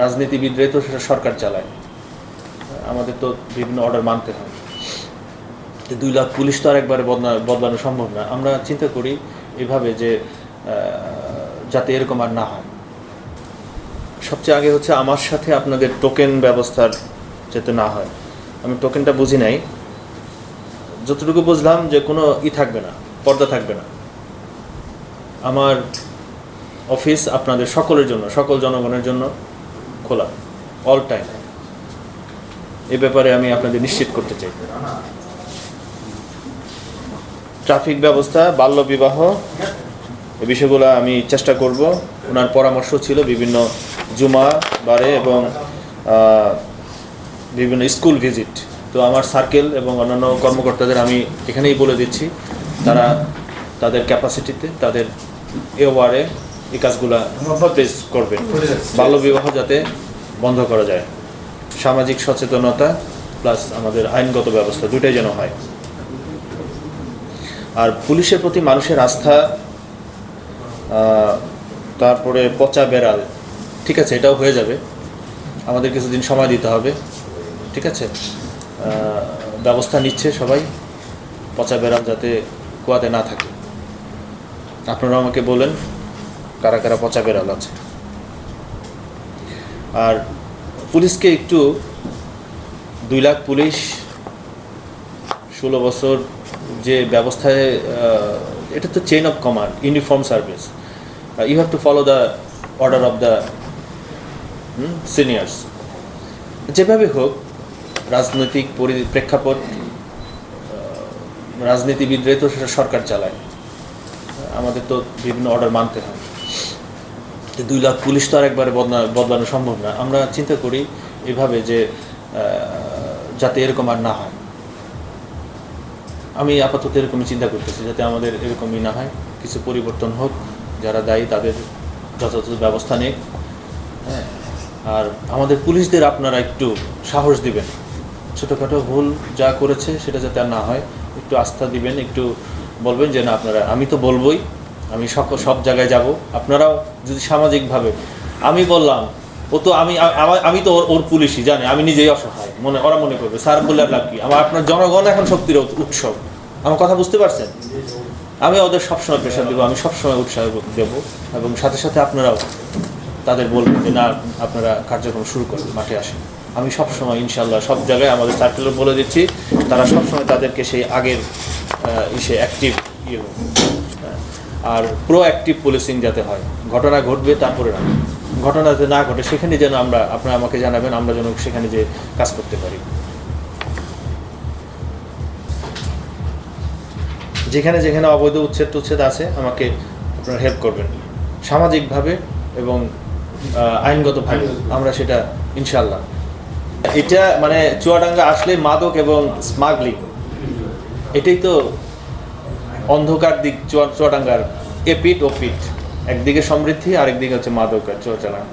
রাজনীতিবিদরাই তো সেটা সরকার চালায়। আমাদের তো বিভিন্ন অর্ডার মানতে হয়। দুই লাখ পুলিশ তো আর একবারে বদলা বদলানো সম্ভব না। আমরা চিন্তা করি এভাবে যে যাতে এরকম আর না হয়। সবচেয়ে আগে হচ্ছে আমার সাথে আপনাদের টোকেন ব্যবস্থার যাতে না হয়। আমি টোকেনটা বুঝি নাই। যতটুকু বুঝলাম যে কোনো ই থাকবে না, পর্দা থাকবে না। আমার অফিস আপনাদের সকলের জন্য, সকল জনগণের জন্য খোলা অল টাইম এ ব্যাপারে আমি আপনাদের নিশ্চিত করতে চাই। ট্রাফিক ব্যবস্থা, বাল্য বিবাহ এই বিষয়গুলো আমি চেষ্টা করব। ওনার পরামর্শ ছিল বিভিন্ন জুমা বারে এবং বিভিন্ন স্কুল ভিজিট। তো আমার সার্কেল এবং অন্যান্য কর্মকর্তাদের আমি এখানেই বলে দিচ্ছি, তারা তাদের ক্যাপাসিটিতে তাদের এ ওয়ারে এই কাজগুলা প্লেস করবে। বাল্যবিবাহ যাতে বন্ধ করা যায়। সামাজিক সচেতনতা প্লাস আমাদের আইনগত ব্যবস্থা দুটাই যেন হয়। আর পুলিশের প্রতি মানুষের আস্থা তারপরে পচা বেড়াল, ঠিক আছে, এটাও হয়ে যাবে। আমাদের কিছুদিন সময় দিতে হবে, ঠিক আছে? ব্যবস্থা নিচ্ছে সবাই, পচা বেড়াল যাতে কুয়াতে না থাকে। আপনারা আমাকে বলেন। কারা কারা পচা বেড়াল আছে। আর পুলিশকে একটু দুই লাখ পুলিশ, ষোলো বছর যে ব্যবস্থায় এটা তো chain of command uniform service you have to follow the order of the seniors যেভাবে হোক, রাজনৈতিক পরি- প্রেক্ষাপট রাজনীতিবিদরাই তো সেটা সরকার চালায়। আমাদের তো বিভিন্ন অর্ডার মানতে হয়। দুই লাখ পুলিশ তো আর একবারে বদলা, বদলানো সম্ভব না। আমরা চিন্তা করি এভাবে যে যাতে এরকম আর না হয়। আমি আপাতত এরকমই চিন্তা করতেছি, যাতে আমাদের এরকমই না হয়, কিছু পরিবর্তন হোক, যারা দায়ী তাদের যথাযথ ব্যবস্থা নেই হ্যাঁ আর আমাদের পুলিশদের আপনারা একটু সাহস দিবেন। ছোটোখাটো ভুল যা করেছে সেটা যাতে আর না হয়, একটু আস্থা দিবেন, একটু বলবেন যে, না, আপনারা, আমি তো বলবোই। আমি সব সব জায়গায় যাব। আপনারাও যদি সামাজিকভাবে, আমি বললাম, ও তো আমি আমি তো ওর- পুলিশই, জানে, আমি নিজেই অসহায়, মনে, ওরা মনে করবে, স্যার বলে লাভ কি? আমার, আপনার জনগণ এখন শক্তির উৎসব। আমার কথা বুঝতে পারছেন? আমি ওদের সবসময় প্রেশার দেবো, আমি সবসময় উৎসাহ দেবো, এবং সাথে সাথে আপনারাও তাদের বলবেন যে, না, আপনারা কার্যক্রম শুরু করেন, মাঠে আসেন। আমি সবসময় ইনশাল্লাহ সব জায়গায় আমাদের সার্কেলে বলে দিচ্ছি, তারা সবসময় তাদেরকে সেই আগের ইসে অ্যাক্টিভ ইয়ে। আর প্রো অ্যাক্টিভ পুলিশিং যাতে হয়। ঘটনা ঘটবে, তারপরে না। ঘটনা যাতে না ঘটে, সেখানে যেন আমরা, আপনারা আমাকে জানাবেন, আমরা যেন সেখানে যে কাজ করতে পারি। যেখানে যেখানে অবৈধ উচ্ছেদ টুচ্ছেদ আছে, আমাকে আপনারা হেল্প করবেন। সামাজিকভাবে এবং আইনগতভাবে আমরা সেটা ইনশাল্লাহ এটা মানে চুয়াডাঙ্গা আসলে মাদক এবং স্মাগলিং এটাই তো অন্ধকার দিক চুয়া চুয়াডাঙ্গার এপিট ও পিট একদিকে সমৃদ্ধি আরেকদিকে হচ্ছে মাদক চোরাচালান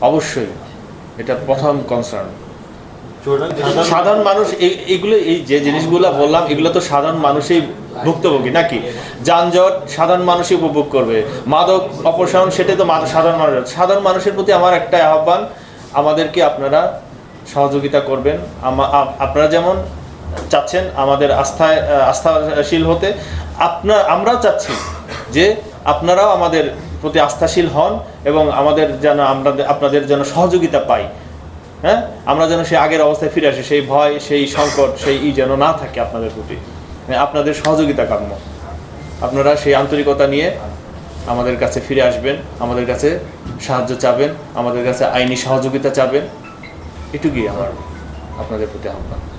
অবশ্যই এটা প্রথম কনসার্ন সাধারণ মানুষ এই- এইগুলো এই যে জিনিসগুলো বললাম এগুলো তো সাধারণ মানুষই ভুক্তভোগী নাকি? যানজট সাধারণ মানুষই উপভোগ করবে। মাদক অপসারণ সেটাই তো সাধারণ মানুষ। সাধারণ মানুষের প্রতি আমার একটা আহ্বান আমাদেরকে আপনারা সহযোগিতা করবেন। আমা- আপ- আপনারা যেমন চাচ্ছেন আমাদের আস্থায় আস্থাশীল হতে আপনার আমরাও চাচ্ছি যে আপনারাও আমাদের প্রতি আস্থাশীল হন এবং আমাদের যেন আমরা আপনাদের যেন সহযোগিতা পাই। হ্যাঁ? আমরা যেন সেই আগের অবস্থায় ফিরে আসি সেই ভয় সেই সংকট সেই ই যেন না থাকে আপনাদের প্রতি। হ্যাঁ, আপনাদের সহযোগিতা কাম্য। আপনারা সেই আন্তরিকতা নিয়ে আমাদের কাছে ফিরে আসবেন আমাদের কাছে সাহায্য চাবেন আমাদের কাছে আইনি সহযোগিতা চাবেন। এটুকুই আমার আপনাদের প্রতি আহ্বান।